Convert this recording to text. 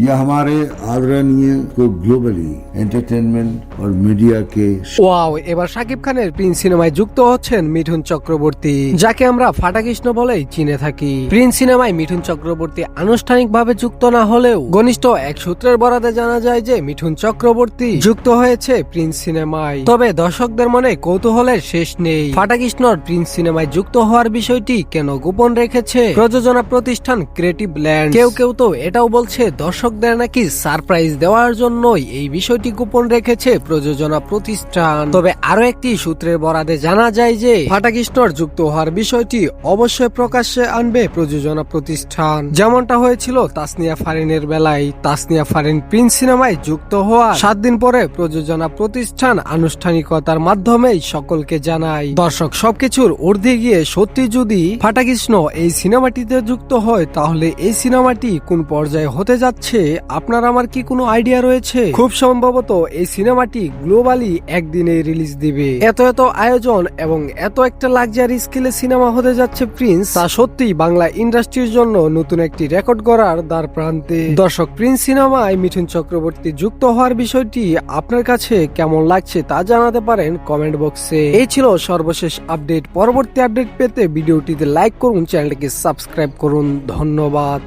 यह हमारे आदरणीय को ग्लोबली एंटरटेनमेंट और मीडिया के ওয়াও এবার শাকিব খানের প্রিন্স সিনেমায় যুক্ত হচ্ছেন মিঠুন চক্রবর্তী যাকে আমরা ফাটাকৃষ্ণ বলেই চিনে থাকি প্রিন্স সিনেমায় মিঠুন চক্রবর্তী আনুষ্ঠানিকভাবে যুক্ত না হলেও ঘনিষ্ঠ এক সূত্রের বরাতে জানা যায় যে মিঠুন চক্রবর্তী যুক্ত হয়েছে প্রিন্স সিনেমায় তবে দর্শকদের মনে কৌতূহলের শেষ নেই ফাটাকৃষ্ণর প্রিন্স সিনেমায় যুক্ত হওয়ার বিষয়টি কেন গোপন রেখেছে প্রযোজনা প্রতিষ্ঠান ক্রিয়েটিভ ল্যান্ড কেউ কেউ তো এটাও বলছে দর্শকদের নাকি সারপ্রাইজ দেওয়ার জন্যই এই বিষয়টি গোপন রেখেছে প্রযোজনা প্রতিষ্ঠান। তবে আরও একটি সূত্রের বরাদে জানা যায় যে ফাটাকৃষ্ণর যুক্ত হওয়ার বিষয়টি অবশ্যই প্রকাশ্যে আনবে প্রযোজনা প্রতিষ্ঠান। যেমনটা হয়েছিল তাসনিয়া ফারিনের বেলায়। তাসনিয়া ফারিন প্রিন্স সিনেমায় যুক্ত হওয়া সাত দিন পরে প্রযোজনা প্রতিষ্ঠান আনুষ্ঠানিকতার মাধ্যমেই সকলকে জানায়। দর্শক, সবকিছুর ঊর্ধ্বে গিয়ে সত্যি যদি ফাটাকৃষ্ণ এই সিনেমাটিতে যুক্ত হয়, তাহলে এই সিনেমাটি কোন পর্যায়ে হতে যাচ্ছে? আপনার আমার কি কোনো আইডিয়া রয়েছে? খুব সম্ভবত এই সিনেমাটি গ্লোবালি একদিনে রিলিজ দিবে। এত এত আয়োজন এবং এত একটা লাক্সারি স্কেলে সিনেমা হতে যাচ্ছে প্রিন্স তা সত্যি বাংলা ইন্ডাস্ট্রির জন্য নতুন একটি রেকর্ড করার দ্বার প্রান্তে। দর্শক প্রিন্স সিনেমায় মিঠুন চক্রবর্তী যুক্ত হওয়ার বিষয়টি আপনার কাছে কেমন লাগছে তা জানাতে পারেন কমেন্ট বক্সে এই ছিল সর্বশেষ আপডেট পরবর্তী আপডেট পেতে ভিডিওটিতে লাইক করুন চ্যানেলটিকে সাবস্ক্রাইব করুন। ধন্যবাদ।